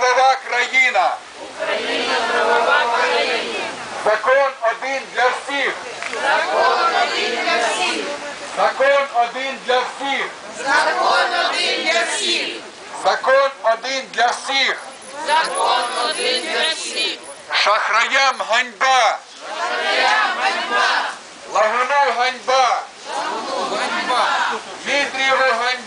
правова країна. Україна правова країна. Закон один для всіх. Закон один для всіх. Закон один для всіх. Закон один для всіх. Закон один для всіх. Закон один для всіх. Шахраям ганьба. Шахраям ганьба. Лагуну ганьба. Лагуну ганьба. Відріву ганьба.